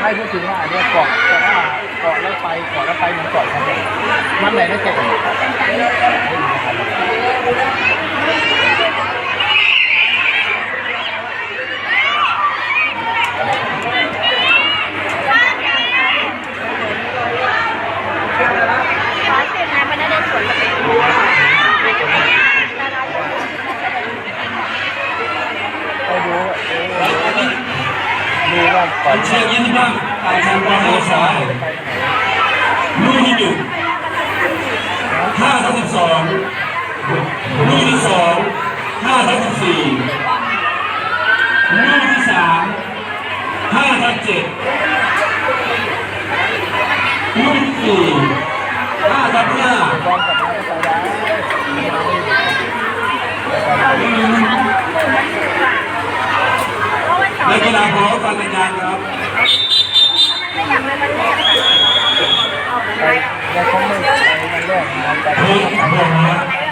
ไม่พูดถึงว่าเนี่ยเกาะแต่ว่าเกาะแล้วไปเกาะแล้วไปมันเกาะทำไมมันไหนได้เก่ง ร้านเสร็จนะมันได้สวนกับเป็นดูว่า ไปดูว่าเออ ดูว่าก่อนเชียร์ยินบ้างตายทางความโอ้สายลูกที่หนึ่งห้าทับสิบสองลูกที่สองห้าทับสิบสี่ลูกที่สามห้าทับเจ็ดลูกที่สี่ห้าทับห้า บอลกลับมาก็ไปได้ นักกีฬาพร้อมฟังอาจารย์ครับไม่อยากเลยมันแรกอะเอาไปไปแล้วเขาไม่ไปมันแรกมาแต่โค้ชบอกว่า